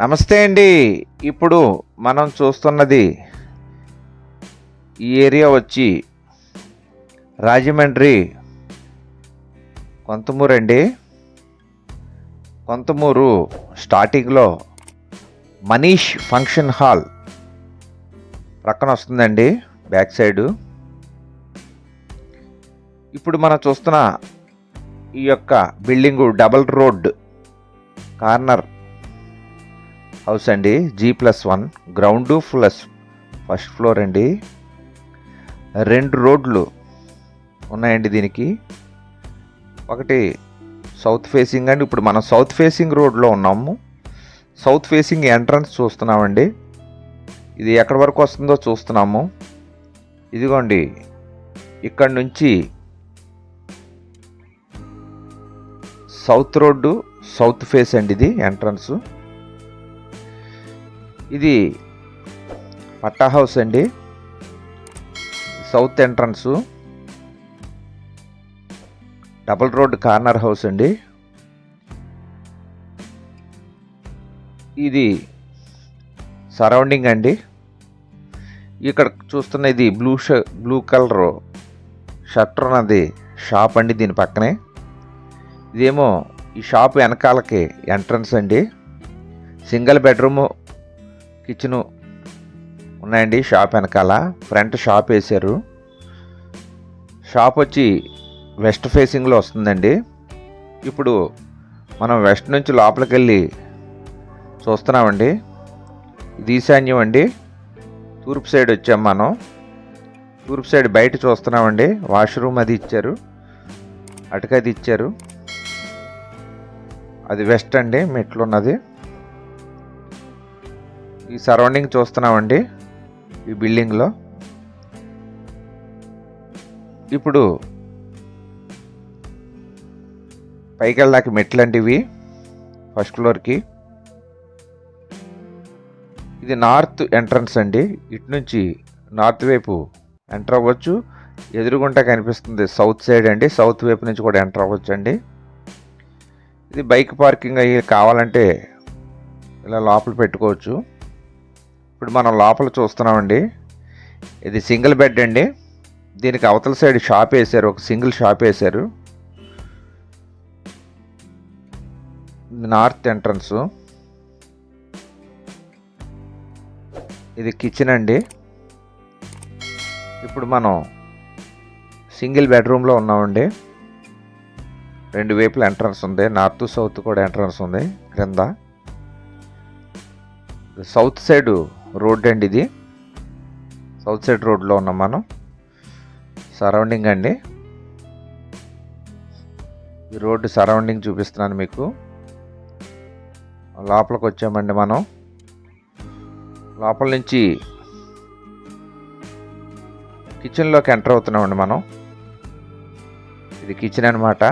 నమస్తే అండి. ఇప్పుడు మనం చూస్తున్నది ఈ ఏరియా వచ్చి రాజమండ్రి కొంతమూరు అండి. కొంతమూరు స్టార్టింగ్లో మనీష్ ఫంక్షన్ హాల్ ప్రక్కన వస్తుందండి బ్యాక్ సైడు. ఇప్పుడు మనం చూస్తున్న ఈ యొక్క building double road corner house అండి. G plus one. Ground plus first floor అండి. రెండు రోడ్లు ఉన్నాయండి దీనికి. ఒకటి సౌత్ ఫేసింగ్ అండి. ఇప్పుడు మనం సౌత్ ఫేసింగ్ రోడ్లో ఉన్నాము. సౌత్ ఫేసింగ్ ఎంట్రన్స్ చూస్తున్నామండి. ఇది ఎక్కడి వరకు వస్తుందో చూస్తున్నాము. ఇదిగోండి. ఇక్కడ నుంచి సౌత్ రోడ్డు సౌత్ ఫేస్ అండి ఇది ఎంట్రన్స్. ఇది పట్టా హౌస్ అండి. South entrance. Double road corner house అండి. ఇది సరౌండింగ్ అండి. ఇక్కడ చూస్తున్న ఇది బ్లూ ష బ్లూ కలర్ షట్టర్ ఉన్నది షాప్ అండి దీని పక్కనే. ఇదేమో ఈ షాప్ వెనకాలకి ఎంట్రన్స్ అండి. సింగిల్ బెడ్రూము కిచెను ఉన్నాయండి షాప్ వెనకాల. ఫ్రంట్ షాప్ వేశారు. షాప్ వచ్చి వెస్ట్ ఫేసింగ్లో వస్తుందండి. ఇప్పుడు మనం వెస్ట్ నుంచి లోపలికి వెళ్ళి చూస్తున్నామండి. ఇది ఈశాన్యం అండి. తూర్పు సైడ్ వచ్చాం మనం. తూర్పు సైడ్ బయట చూస్తున్నామండి. వాష్రూమ్ అది ఇచ్చారు. అటుకది ఇచ్చారు. అది వెస్ట్ అండి మెట్లు ఉన్నది ఈ సరౌండింగ్ చూస్తున్నామండి ఈ బిల్డింగ్లో. ఇప్పుడు పైకి వెళ్ళడానికి మెట్లు అండి ఇవి ఫస్ట్ ఫ్లోర్కి. ఇది నార్త్ ఎంట్రన్స్ అండి ఇటు నుంచి నార్త్ వైపు ఎంటర్ అవ్వచ్చు. ఎదురుగుంటా కనిపిస్తుంది సౌత్ సైడ్ అండి సౌత్ వైపు నుంచి కూడా ఎంటర్ అవ్వచ్చు అండి. ఇది బైక్ పార్కింగ్ అయ్యి కావాలంటే ఇలా లోపల పెట్టుకోవచ్చు. ఇప్పుడు మనం లోపల చూస్తున్నామండి. ఇది సింగిల్ బెడ్ అండి. దీనికి అవతల సైడ్ షాప్ వేశారు ఒక సింగిల్ షాప్ వేశారు. North entrance. ఇది కిచెన్ అండి. ఇప్పుడు మనం సింగిల్ బెడ్రూమ్లో ఉన్నామండి. రెండు వైపుల ఎంట్రన్స్ ఉంది. నార్త్ సౌత్ కూడా ఎంట్రన్స్ ఉంది క్రింద. సౌత్ సైడు రోడ్ అండి ఇది. సౌత్ సైడ్ రోడ్లో ఉన్నాం మనం. సరౌండింగ్ అండి. ఈ రోడ్డు సరౌండింగ్ చూపిస్తున్నాను మీకు. లోపలికి వచ్చామండి మనం. లోపల నుంచి కిచెన్లోకి ఎంటర్ అవుతున్నామండి మనం. ఇది కిచెన్ అనమాట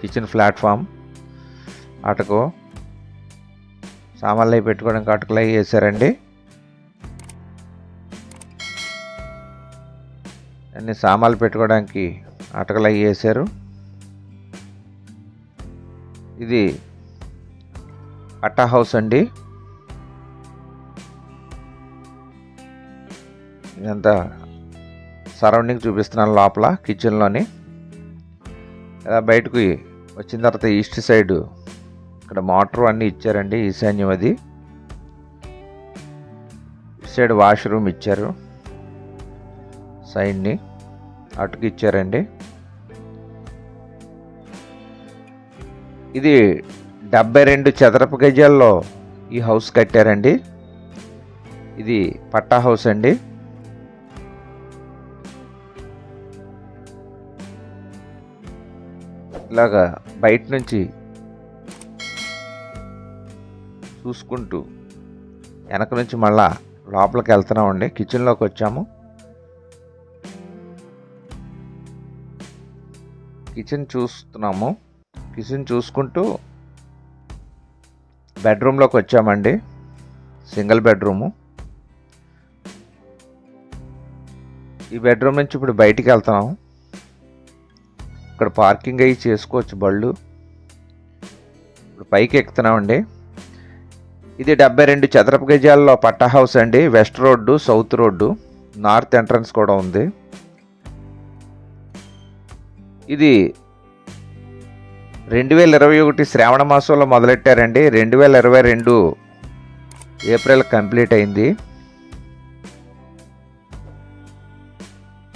కిచెన్ ప్లాట్ఫామ్. అటకు సామాన్లు అవి పెట్టుకోవడానికి అటుకులు అవి వేసారండి. అన్ని సామాన్లు పెట్టుకోవడానికి అటకలు అవి వేసారు. ఇది అట్టా హౌస్ అండి. ఇదంతా సరౌండింగ్ చూపిస్తున్నాను లోపల కిచెన్లోని. ఇలా బయటకు వచ్చిన తర్వాత ఈస్ట్ సైడ్ ఇక్కడ మోటార్ అన్నీ ఇచ్చారండి ఈశాన్యం అది. ఇటు సైడ్ వాష్రూమ్ ఇచ్చారు సైడ్ని అటుకు ఇచ్చారండి. ఇది డెబ్బై రెండు చదరపు గజాల్లో ఈ హౌస్ కట్టారండి. ఇది పట్టా హౌస్ అండి. ఇలాగా బయట నుంచి చూసుకుంటూ వెనక నుంచి మళ్ళా లోపలికి వెళ్తున్నామండి. కిచెన్లోకి వచ్చాము. కిచెన్ చూస్తున్నాము. కిచెన్ చూసుకుంటూ బెడ్రూమ్లోకి వచ్చామండి. Single bedroom. ఈ బెడ్రూమ్ నుంచి ఇప్పుడు బయటికి వెళ్తున్నాము. ఇక్కడ పార్కింగ్ అయ్యి చేసుకోవచ్చు బళ్ళు. ఇప్పుడు పైకి ఎక్కుతున్నామండి. ఇది డెబ్బై రెండు చదరపు గజాల్లో పట్టా హౌస్ అండి. West road south road north entrance కూడా ఉంది. ఇది రెండు వేల ఇరవై ఒకటి శ్రావణ మాసంలో మొదలెట్టారండి. రెండు వేల ఇరవై రెండు ఏప్రిల్ కంప్లీట్ అయింది.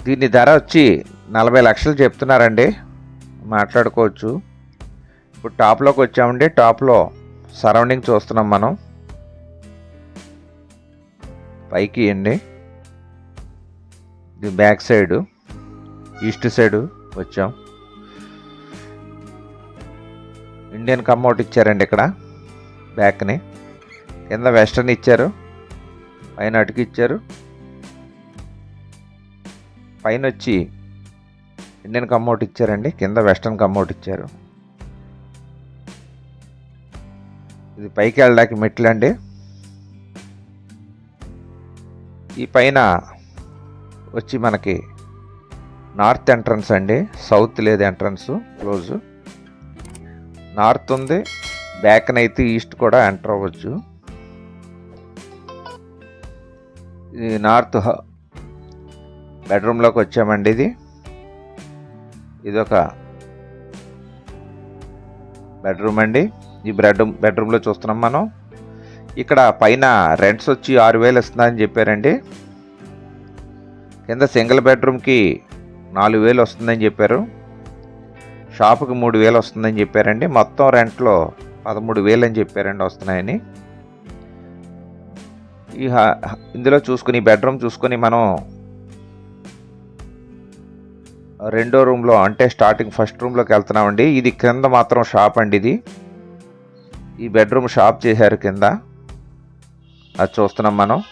దీని ధర వచ్చి నలభై లక్షలు చెప్తున్నారండి. మాట్లాడుకోవచ్చు. ఇప్పుడు టాప్లోకి వచ్చామండి. టాప్లో సరౌండింగ్ చూస్తున్నాం మనం. పైకి ఇవ్వండి. ఇది బ్యాక్ సైడు ఈస్ట్ సైడు వచ్చాం. ఇండియన్ కమ్అట్ ఇచ్చారండి ఇక్కడ బ్యాక్ని. కింద వెస్టర్న్ ఇచ్చారు పైన అటుకు ఇచ్చారు. పైన వచ్చి ఇండియన్ కమ్అట్ ఇచ్చారండి కింద వెస్టర్న్ కమ్అట్ ఇచ్చారు. ఇది పైకి వెళ్ళడానికి మెట్లు అండి ఈ పైన వచ్చి మనకి నార్త్ ఎంట్రన్స్ అండి సౌత్ లేదు ఎంట్రన్స్ క్లోజ్. నార్త్ ఉంది బ్యాక్నైతే ఈస్ట్ కూడా ఎంటర్ అవ్వచ్చు. ఇది నార్త్ బెడ్రూమ్లోకి వచ్చామండి ఇది. ఇది ఒక బెడ్రూమ్ అండి. ఈ బెడ్రూమ్ బెడ్రూమ్లో చూస్తున్నాం మనం. ఇక్కడ పైన రెంట్స్ వచ్చి ఆరు వేలు వస్తుందని చెప్పారండి. కింద సింగిల్ బెడ్రూమ్కి నాలుగు వేలు వస్తుందని చెప్పారు. షాపుకి మూడు వేలు వస్తుందని చెప్పారండి. మొత్తం రెంట్లో పదమూడు వేలు అని చెప్పారండి వస్తున్నాయని. ఈ ఇందులో చూసుకుని బెడ్రూమ్ చూసుకొని మనం రెండో రూమ్లో అంటే స్టార్టింగ్ ఫస్ట్ రూమ్లోకి వెళ్తున్నామండి. ఇది కింద మాత్రం షాప్ అండి ఇది. ఈ బెడ్రూమ్ షాప్ చేశారు కింద. అది చూస్తున్నాం మనం.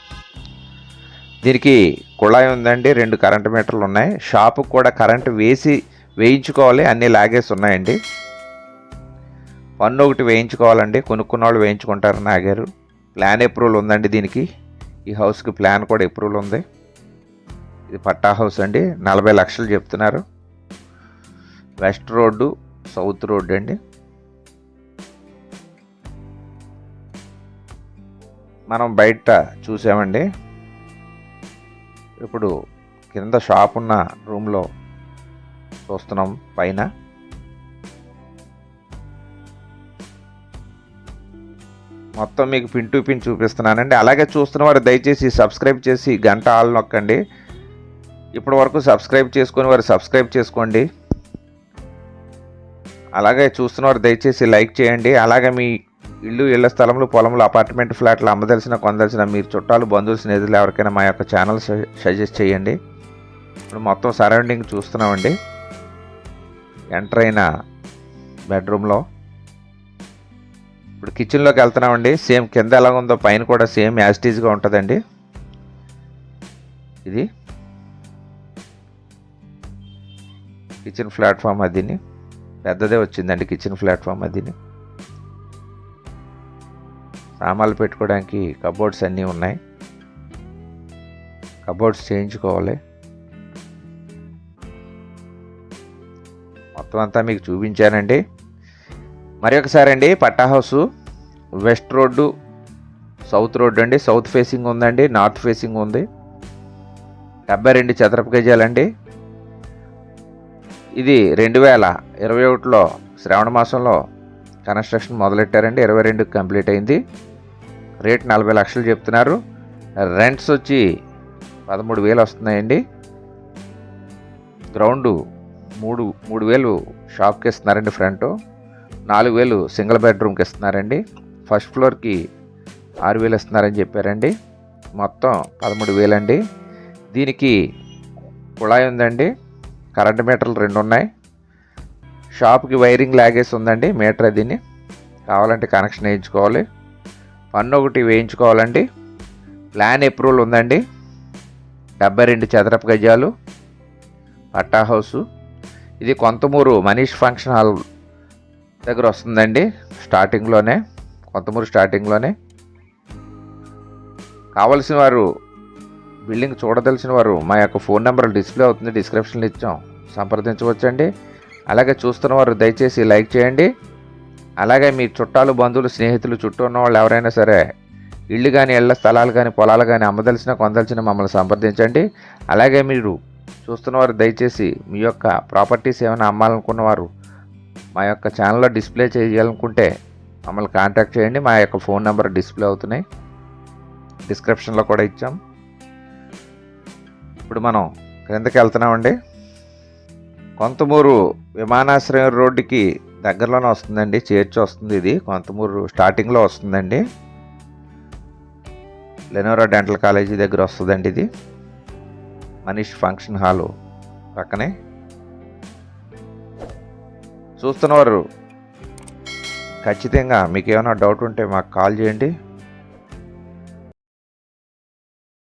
దీనికి కుళాయి ఉందండి రెండు కరెంటు మీటర్లు ఉన్నాయి. షాపుకి కూడా కరెంటు వేసి వేయించుకోవాలి అన్నీ లాగేసి ఉన్నాయండి. పన్ను ఒకటి వేయించుకోవాలండి కొనుక్కున్న వాళ్ళు వేయించుకుంటారు నాగారు. ప్లాన్ అప్రూవల్ ఉందండి దీనికి. ఈ హౌస్కి ప్లాన్ కూడా అప్రూవల్ ఉంది. ఇది పట్టా హౌస్ అండి నలభై లక్షలు చెప్తున్నారు. వెస్ట్ రోడ్డు సౌత్ రోడ్డు అండి. మనం బయట చూసామండి. ఇప్పుడు కింద షాప్ ఉన్న రూమ్లో చూస్తున్నాం పైన. మొత్తం మీకు పిన్ టు పిన్ చూపిస్తున్నానండి. అలాగే చూస్తున్న వారు దయచేసి సబ్స్క్రైబ్ చేసి గంట ఆల్ నొక్కండి. ఇప్పటి వరకు సబ్స్క్రైబ్ చేసుకొని వారు సబ్స్క్రైబ్ చేసుకోండి. అలాగే చూస్తున్నవారు దయచేసి లైక్ చేయండి. అలాగే మీ ఇల్లు ఇళ్ళ స్థలంలో పొలంలో అపార్ట్మెంట్ ఫ్లాట్లు అమ్మదలిసిన కొందలిసిన మీరు చుట్టాలు బంధువులు స్నేహితులు ఎవరికైనా మా యొక్క ఛానల్ సజెస్ట్ చేయండి. ఇప్పుడు మొత్తం సరౌండింగ్ చూస్తున్నామండి. ఎంటర్ అయిన బెడ్రూమ్లో. ఇప్పుడు కిచెన్లోకి వెళ్తున్నామండి. సేమ్ కింద ఎలా ఉందో పైన కూడా సేమ్ యాజిటీజ్గా ఉంటుందండి. ఇది. కిచెన్ ప్లాట్ఫామ్ అదిని. పెద్దదే వచ్చిందండి కిచెన్ ప్లాట్ఫామ్ అదిని. సామాన్లు పెట్టుకోవడానికి కబోర్డ్స్ అన్నీ ఉన్నాయి. కబోర్డ్స్ చేయించుకోవాలి. మొత్తం అంతా మీకు చూపించానండి. మరి ఒకసారి అండి పట్టా house west road south road అండి. సౌత్ ఫేసింగ్ ఉందండి నార్త్ ఫేసింగ్ ఉంది. డెబ్బై రెండు చదరపు గజాలండి. ఇది రెండు వేల ఇరవై ఒకటిలో శ్రావణ మాసంలో కన్స్ట్రక్షన్ మొదలెట్టారండి ఇరవై రెండుకి కంప్లీట్ అయింది. రేట్ నలభై లక్షలు చెప్తున్నారు. రెంట్స్ వచ్చి పదమూడు వేలు వస్తున్నాయండి. గ్రౌండ్ మూడు మూడు వేలు షాప్కి ఇస్తున్నారండి ఫ్రంట్. నాలుగు వేలు సింగిల్ బెడ్రూమ్కి ఇస్తున్నారండి. ఫస్ట్ ఫ్లోర్కి ఆరు వేలు ఇస్తున్నారని చెప్పారండి. మొత్తం పదమూడు వేలండి. దీనికి కుళాయి ఉందండి. కరెంట్ మీటర్లు రెండు ఉన్నాయి. షాప్కి వైరింగ్ లాగేసి ఉందండి మీటర్ దీన్ని. కావాలంటే కనెక్షన్ వేయించుకోవాలి. పన్ను ఒకటి వేయించుకోవాలండి. ప్లాన్ అప్రూవల్ ఉందండి. డెబ్బై రెండు చదరపు గజాలు. పట్టా హౌసు. ఇది కొంతమూరు మనీష్ ఫంక్షన్ హాల్ దగ్గర వస్తుందండి స్టార్టింగ్లోనే. కొంతమూరు స్టార్టింగ్లోనే. కావలసిన వారు బిల్డింగ్ చూడదలిసిన వారు మా యొక్క ఫోన్ నెంబర్ డిస్ప్లే అవుతుంది డిస్క్రిప్షన్లో ఇచ్చాం. సంప్రదించవచ్చండి. అలాగే చూస్తున్న వారు దయచేసి లైక్ చేయండి. అలాగే మీ చుట్టాలు బంధువులు స్నేహితులు చుట్టూ ఉన్న వాళ్ళు ఎవరైనా సరే ఇళ్ళు కానీ ఇళ్ళ స్థలాలు కానీ పొలాలు కానీ అమ్మదలిసిన కొందలిసిన మమ్మల్ని సంప్రదించండి. అలాగే మీరు చూస్తున్నవారు దయచేసి మీ యొక్క ప్రాపర్టీస్ ఏమైనా అమ్మాలనుకున్నవారు మా యొక్క ఛానల్లో డిస్ప్లే చేయాలనుకుంటే మమ్మల్ని కాంటాక్ట్ చేయండి. మా యొక్క ఫోన్ నెంబర్ డిస్ప్లే అవుతున్నాయి. డిస్క్రిప్షన్లో కూడా ఇచ్చాం. ఇప్పుడు మనం క్రిందకి వెళ్తున్నామండి. కొంతమూరు విమానాశ్రయం రోడ్డుకి దగ్గరలోనే వస్తుందండి చేర్చి వస్తుంది ఇది. కొంతమూరు స్టార్టింగ్లో వస్తుందండి. లెనోరా డెంటల్ కాలేజీ దగ్గర వస్తుందండి ఇది. మనీష్ ఫంక్షన్ హాలు పక్కనే. చూస్తున్నవారు ఖచ్చితంగా మీకు ఏమైనా డౌట్ ఉంటే మాకు కాల్ చేయండి.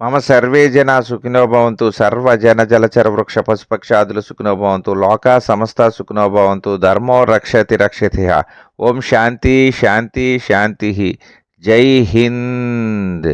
మమ సర్వే జన సుఖినోభవంతు సర్వ జన జలచర వృక్ష పశుపక్షాదులు సుఖినోభవంతు లోక సమస్త సుఖినోభవంతు ధర్మో రక్షతి రక్షతి ఓం శాంతి శాంతి శాంతి జై హింద్.